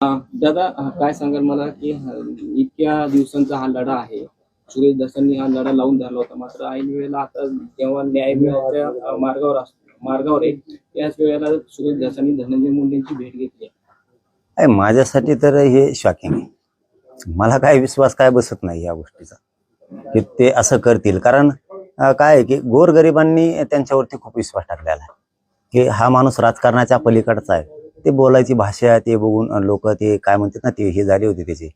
दादा काय सांगाल मला की इतक्या दिवसांचा हा लढा आहे. सुरेश दसांनी हा लढा लावून झाला होता. मात्र ऐन वेळेला आता जेव्हा न्याय मिळायच्या मार्गावर असतो मार्गावर आहे त्याच वेळेला सुरेश दसांनी धनंजय मुंडेंची भेट घेतली आहे. माझ्यासाठी तर हे शॉकिंग आहे. मला काय विश्वास काय बसत नाही या गोष्टीचा. की ते असं करतील. कारण काय आहे की गोरगरिबांनी त्यांच्यावरती खूप विश्वास टाकलेला आहे. की हा माणूस राजकारणाच्या पलीकडचा आहे. ते बोलायची भाषा ते बघून लोक ते काय म्हणतात ना ते हे झाली होती त्याची.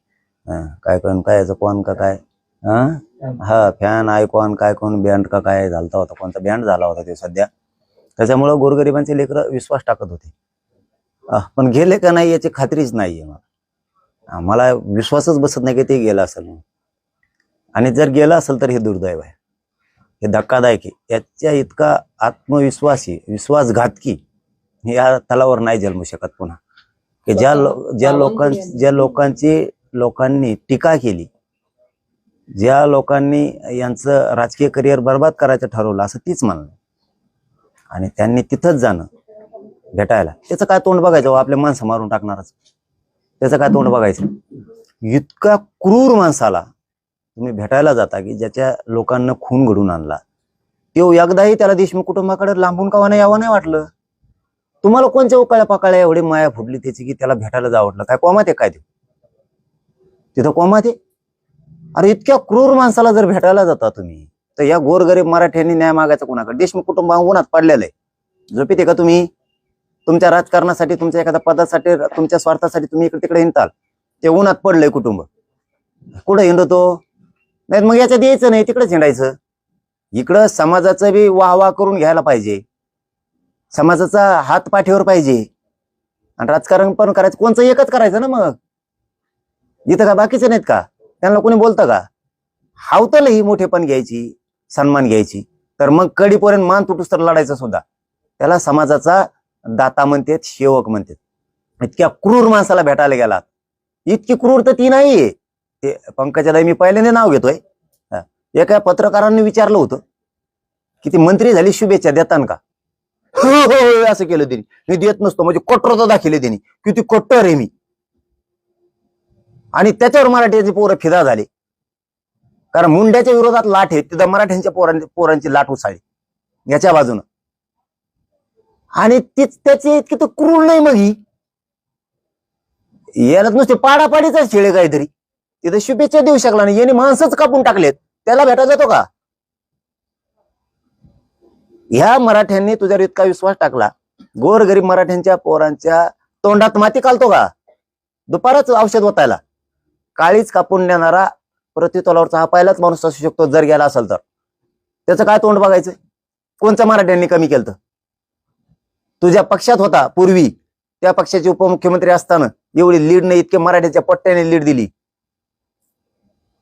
काय कोण काय याचं कोण का काय? हा फॅन आयकॉन काय कोण बँड का काय झालता होता कोणता बँड झाला होता ते सध्या. त्याच्यामुळं गोरगरिबांचे लेकरं विश्वास टाकत होते. पण गेले का नाही याची खात्रीच नाहीये मला. मला विश्वासच बसत नाही की ते गेलं असेल. आणि जर गेलं असेल तर हे दुर्दैव आहे. हे धक्कादायक आहे. याच्या इतका आत्मविश्वासी विश्वासघातकी या तलावर नाही जन्मू शकत पुन्हा. की ज्या लो- ज्या लोकां ज्या लोकांची लोकांनी टीका केली ज्या लोकांनी यांचं राजकीय करिअर बर्बाद करायचं ठरवलं असं तीच म्हणणं आणि त्यांनी तिथंच जाणं भेटायला. त्याचं काय तोंड बघायचं? हो, आपल्या माणसं मारून टाकणारच. त्याचं काय तोंड बघायचं? इतका क्रूर माणसाला तुम्ही भेटायला जाता की ज्याच्या लोकांना खून घडून आणला. तो एकदाही त्याला देशमुख कुटुंबाकडे लांबून कावा नाही यावं नाही वाटलं? तुम्हाला कोणत्या उकाळ्या पाकाळ्या एवढी माया फुटली त्याची की त्याला भेटायला जावं काय कोमात आहे काय ते? तिथं कोमात आहे? अरे इतक्या क्रूर माणसाला जर भेटायला जाता तुम्ही तर या गोरगरीब मराठ्यांनी न्याय मागायचा कोणाकडे? देशमुख कुटुंब उन्हात पडलेलं आहे. झोपीते का तुम्ही? तुमच्या राजकारणासाठी तुमच्या एखाद्या पदासाठी तुमच्या स्वार्थासाठी तुम्ही इकडे तिकडे हिंडताल. ते उन्हात पडलंय कुटुंब. कुठं हिंडतो नाही मग याच्यात यायचं नाही तिकडेच हिंडायचं. इकडं समाजाचं बी वाह वाह करून घ्यायला पाहिजे. समाजाचा हात पाठीवर पाहिजे. आणि राजकारण पण करायचं कोणचं एकच करायचं ना मग? इथं का बाकीचे नाहीत का? त्यांना कोणी बोलतं का? हावतल ही मोठेपण घ्यायची सन्मान घ्यायची. तर मग कडीपर्यंत मान तुटूस तर लढायचं सुद्धा? त्याला समाजाचा दाता म्हणतात सेवक म्हणतात. इतक्या क्रूर माणसाला भेटायला गेला इतकी क्रूर तर ती नाही. ते पंकजाला मी पहिल्यांदा नाव घेतोय. एका पत्रकारांनी विचारलं होतं की ती मंत्री झाली शुभेच्छा देतान का? हो हो, हो असं केलं त्यांनी मी देत नसतो म्हणजे कट्टरता दाखवले त्यांनी किती कट्टर आहे मी. आणि त्याच्यावर मराठ्याचे पोरं फिदा झाले. कारण मुंड्याच्या विरोधात लाट आहे तिथं मराठ्यांच्या पोरांची पोरांची लाट उसाळी याच्या बाजूनं. आणि तीच त्याची इतकी तर क्रूर नाही मग ही. याला नुसते पाडापाडीचाच खेळ काहीतरी. तिथं शुभेच्छा देऊ शकला नाही. याने माणसंच कापून टाकलेत. त्याला भेटा जातो का? ह्या मराठ्यांनी तुझ्यावर इतका विश्वास टाकला. गोरगरीब मराठ्यांच्या पोरांच्या तोंडात माती कालतो का? दुपारच औषध होतायला काळीच कापून देणारा प्रतितोलावरचा हा पहिलाच माणूस असू शकतो जर गेला असेल तर. त्याचं काय तोंड बघायचं? कोणत्या मराठ्यांनी कमी केलं तुझ्या पक्षात होता पूर्वी. त्या पक्षाचे उपमुख्यमंत्री असताना एवढी लीड नाही इतके मराठ्याच्या पट्ट्याने लीड दिली.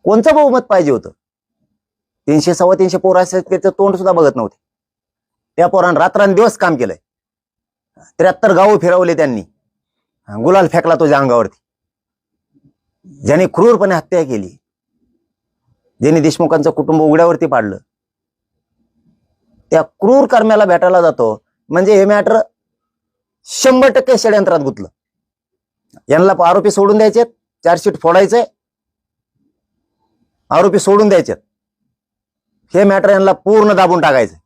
कोणचं बहुमत पाहिजे होतं? तीनशे सव्वा तीनशे पोर असे त्याचं तोंड सुद्धा बघत नव्हते. त्या पोरानं रात्रंदिवस काम केलंय. त्र्याहत्तर गावं फिरवले त्यांनी. गुलाल फेकला तुझ्या अंगावरती. ज्याने क्रूरपणे हत्या केली. ज्याने देशमुखांचं कुटुंब उघड्यावरती पाडलं. त्या क्रूर कर्म्याला भेटायला जातो. म्हणजे हे मॅटर शंभर टक्के षडयंत्रात गुतलं. यांना आरोपी सोडून द्यायचे चार्जशीट फोडायचंय. आरोपी सोडून द्यायचे हे मॅटर यांना पूर्ण दाबून टाकायचं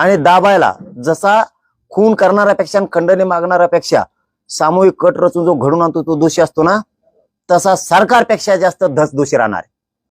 आणि दाबायला जसा खून करणाऱ्यापेक्षा आणि खंडणी मागणाऱ्यापेक्षा सामूहिक कट रचून जो घडून आणतो तो दोषी असतो ना तसा सरकारपेक्षा जास्त धस दोषी राहणार आहे.